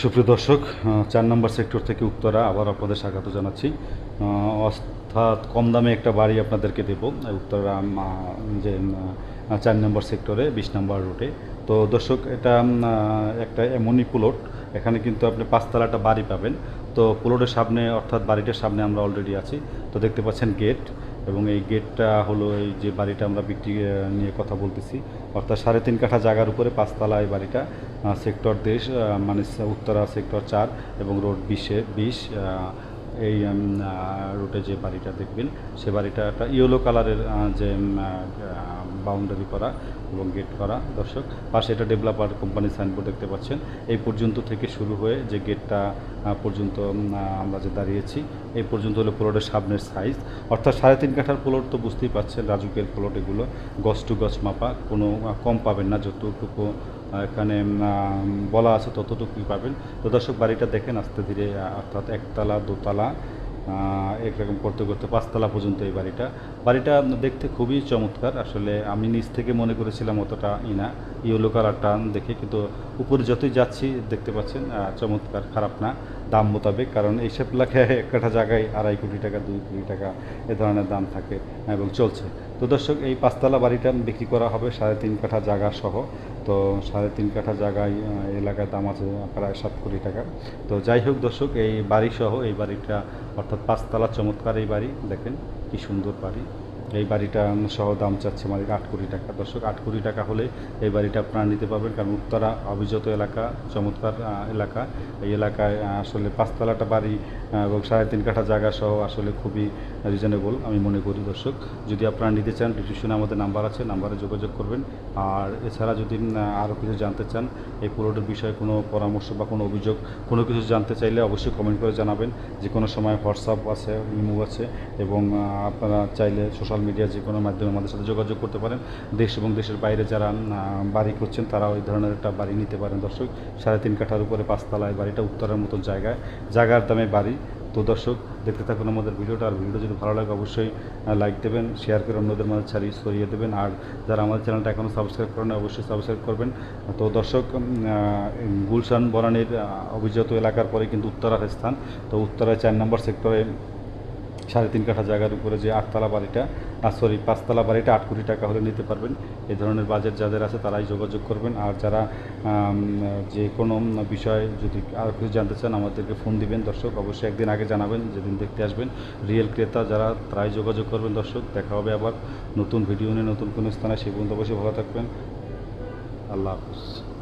সুপ্রিয় দর্শক চার নম্বর সেক্টর থেকে উত্তরা আবার আপনাদের স্বাগত জানাচ্ছি। অর্থাৎ কম দামে একটা বাড়ি আপনাদেরকে দেব উত্তরা যে চার নম্বর সেক্টরে, বিশ নম্বর রুটে। তো দর্শক, এটা একটা এমনই প্লট, এখানে কিন্তু আপনি পাঁচতলাটা বাড়ি পাবেন। তো প্লটের সামনে, অর্থাৎ বাড়িটার সামনে আমরা অলরেডি আছি। তো দেখতে পাচ্ছেন গেট এবং এই গেটটা হলো এই যে বাড়িটা আমরা বিক্রি নিয়ে কথা বলতেছি। অর্থাৎ সাড়ে তিন কাঠা জায়গার উপরে পাঁচতলা এই বাড়িটা সেক্টর দেশ মানে উত্তরা সেক্টর চার এবং রোড বিশে বিশ এই রুটে যে বাড়িটা দেখবেন, সে বাড়িটা একটা ইয়েলো কালারের যে বাউন্ডারি করা এবং গেট করা। দর্শক, পাশে এটা ডেভেলপার কোম্পানি সাইনবোর্ড দেখতে পাচ্ছেন। এই পর্যন্ত থেকে শুরু হয়ে যে গেটটা পর্যন্ত আমরা যে দাঁড়িয়েছি, এই পর্যন্ত হলো প্লটের সামনের সাইজ অর্থাৎ সাড়ে তিন কাঠার প্লট তো বুঝতেই পারছেন রাজুকের প্লট এগুলো। গছ টু গছ মাপা, কোনো কম পাবেন না, যতটুকু এখানে বলা আছে ততটুকুই পাবেন। তো দর্শক, বাড়িটা দেখেন আস্তে ধীরে অর্থাৎ একতলা, দোতলা আহ, একরকম করতে করতে পাঁচতলা পর্যন্ত এই বাড়িটা। বাড়িটা দেখতে খুবই চমৎকার। আসলে আমি নিজ থেকে মনে করেছিলাম অতটা ইনা ইয়েলো কালারটা দেখে কিন্তু উপরে যতই যাচ্ছি দেখতে পাচ্ছেন চমৎকার খারাপ না। দাম মোতাবেক, কারণ এইসব এলাকায় একটা জায়গায় আড়াই কোটি টাকা, দুই কোটি টাকা এ ধরনের দাম থাকে এবং চলছে। তো দর্শক, এই পাঁচতলা বাড়িটা বিক্রি করা হবে সাড়ে তিন কাঠা জায়গা সহ। তো সাড়ে তিন কাঠা জায়গায় এলাকায় দাম আছে প্রায় সাত কোটি টাকা। তো যাই হোক দর্শক, এই বাড়ি সহ এই বাড়িটা অর্থাৎ পাঁচতলা চমৎকার এই বাড়ি। দেখেন কি সুন্দর বাড়ি। এই বাড়িটা সহ দাম চাচ্ছে মালিক আট কোটি টাকা। দর্শক, আট কোটি টাকা হলে এই বাড়িটা আপনারা নিতে পারবেন, কারণ উত্তরা অভিজাত এলাকা, চমৎকার এলাকা। এই এলাকায় আসলে পাঁচতলাটা বাড়ি এবং সাড়ে তিন কাঠা জায়গা সহ আসলে খুবই রিজনেবল আমি মনে করি দর্শক। যদি আপনারা নিতে চান ডিসক্রিপশনে আমাদের নাম্বার আছে নাম্বারে যোগাযোগ করবেন। আর এছাড়া যদি আরও কিছু জানতে চান, এই পুরোটার বিষয়ে কোনো পরামর্শ বা কোনো অভিযোগ, কোনো কিছু জানতে চাইলে অবশ্যই কমেন্ট করে জানাবেন। যে কোনো সময় হোয়াটসঅ্যাপ আছে ইমো আছে, এবং আপনারা চাইলে সোশ্যাল মিডিয়া যে কোনো মাধ্যমে আমাদের সাথে যোগাযোগ করতে পারেন। দেশ এবং দেশের বাইরে যারা বাড়ি করছেন তারা ওই ধরনের একটা বাড়ি নিতে পারেন। দর্শক, সাড়ে তিন কাঠার উপরে পাঁচতলায় বাড়িটা উত্তরের মতন জায়গায়, জায়গার দামে বাড়ি। তো দর্শক, দেখতে থাকুন আমাদের ভিডিওটা। আর ভিডিও যদি ভালো লাগে, অবশ্যই লাইক দেবেন শেয়ার করে অন্যদের মাঝে ছাড়িয়ে সরিয়ে দেবেন। আর যারা আমাদের চ্যানেলটা এখনও সাবস্ক্রাইব করেন অবশ্যই সাবস্ক্রাইব করবেন। তো দর্শক গুলশান বরানির অভিজাত এলাকার পরে কিন্তু উত্তরার স্থান। তো উত্তরায় চার নম্বর সেক্টরে সাড়ে তিন কাঠা জায়গার উপরে যে আটতলা বাড়িটা সরি, পাঁচতলা বাড়িটা আট কোটি টাকা হলে নিতে পারবেন। এ ধরনের বাজেট যাদের আছে তারাই যোগাযোগ করবেন। আর যারা যে কোনো বিষয়ে যদি আর কিছু জানতে চান, আমাদেরকে ফোন দিবেন। দর্শক, অবশ্যই একদিন আগে জানাবেন, যেদিন দেখতে আসবেন। রিয়েল ক্রেতা যারা, তারাই যোগাযোগ করবেন। দর্শক, দেখা হবে আবার নতুন ভিডিও নিয়ে নতুন কোনো স্থানে। সেই পর্যন্ত অবশ্যই ভালো থাকবেন। আল্লাহ হাফিজ।